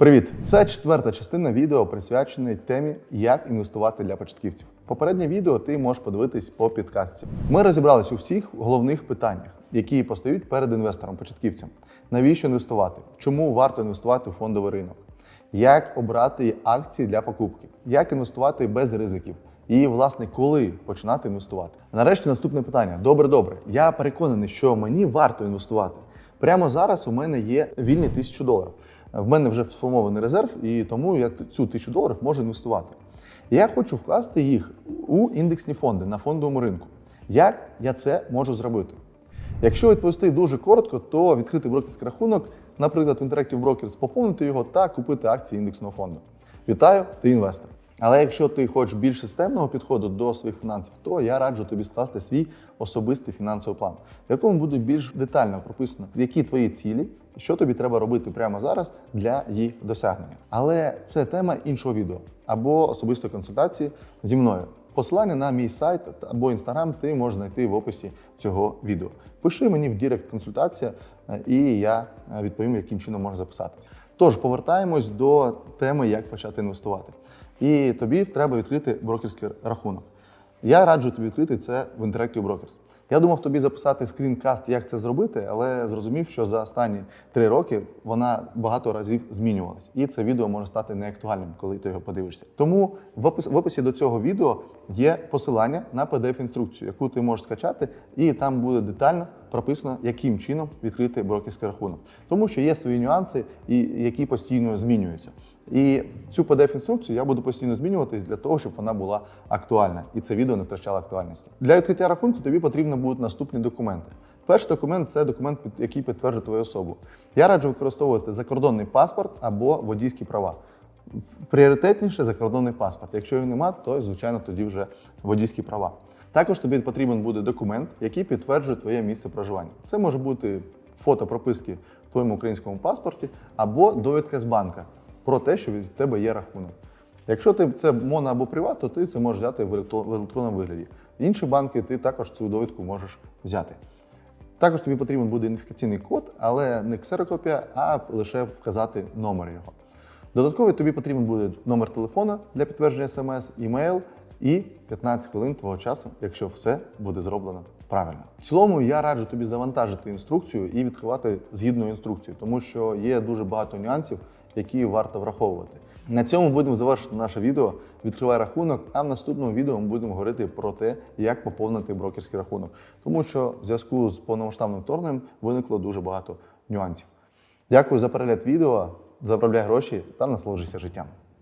Привіт! Це четверта частина відео присвячена темі, як інвестувати для початківців. Попереднє відео ти можеш подивитись по підкастці. Ми розібрались у всіх головних питаннях, які постають перед інвестором-початківцем. Навіщо інвестувати? Чому варто інвестувати у фондовий ринок? Як обрати акції для покупки? Як інвестувати без ризиків? І, власне, коли починати інвестувати? Нарешті наступне питання. Добре, добре. Я переконаний, що мені варто інвестувати. Прямо зараз у мене є вільні тисячу доларів. В мене вже сформований резерв, і тому я цю тисячу доларів можу інвестувати. Я хочу вкласти їх у індексні фонди на фондовому ринку. Як я це можу зробити? Якщо відповісти дуже коротко, то відкрити брокерський рахунок, наприклад, в Interactive Brokers, поповнити його та купити акції індексного фонду. Вітаю, ти інвестор. Але якщо ти хочеш більш системного підходу до своїх фінансів, то я раджу тобі скласти свій особистий фінансовий план, в якому буде більш детально прописано, які твої цілі, що тобі треба робити прямо зараз для їх досягнення. Але це тема іншого відео або особистої консультації зі мною. Посилання на мій сайт або інстаграм ти можеш знайти в описі цього відео. Пиши мені в Дірект консультація, е, і я е, відповім, яким чином можна записатися. Тож повертаємось до теми, як почати інвестувати. І тобі треба відкрити брокерський рахунок. Я раджу тобі відкрити це в Interactive Brokers. Я думав тобі записати скрінкаст, як це зробити, але зрозумів, що за останні три роки вона багато разів змінювалась, і це відео може стати неактуальним, коли ти його подивишся. Тому в опис- в описі до цього відео є посилання на PDF-інструкцію, яку ти можеш скачати, і там буде детально прописано, яким чином відкрити брокерський рахунок, тому що є свої нюанси, і які постійно змінюються. І цю PDF-інструкцію я буду постійно змінювати для того, щоб вона була актуальна і це відео не втрачало актуальності. Для відкриття рахунку тобі потрібно будуть наступні документи. Перший документ це документ, який підтверджує твою особу. Я раджу використовувати закордонний паспорт або водійські права. Пріоритетніше закордонний паспорт. Якщо його нема, то звичайно тоді вже водійські права. Також тобі потрібен буде документ, який підтверджує твоє місце проживання. Це може бути фото прописки в твоєму українському паспорті або довідка з банка про те, що від тебе є рахунок. Якщо ти це моно або приват, то ти це можеш взяти в електронному вигляді. Інші банки ти також цю довідку можеш взяти. Також тобі потрібен буде ідентифікаційний код, але не ксерокопія, а лише вказати номер його. Додатково тобі потрібен буде номер телефона для підтвердження смс, імейл і 15 хвилин твого часу, якщо все буде зроблено правильно. В цілому я раджу тобі завантажити інструкцію і відкривати згідно інструкції, тому що є дуже багато нюансів, які варто враховувати. На цьому будемо завершити наше відео. Відкривай рахунок, а в наступному відео ми будемо говорити про те, як поповнити брокерський рахунок, тому що в зв'язку з повномасштабним вторгненням виникло дуже багато нюансів. Дякую за перегляд відео, Заправляй гроші та насолоджуйся життям.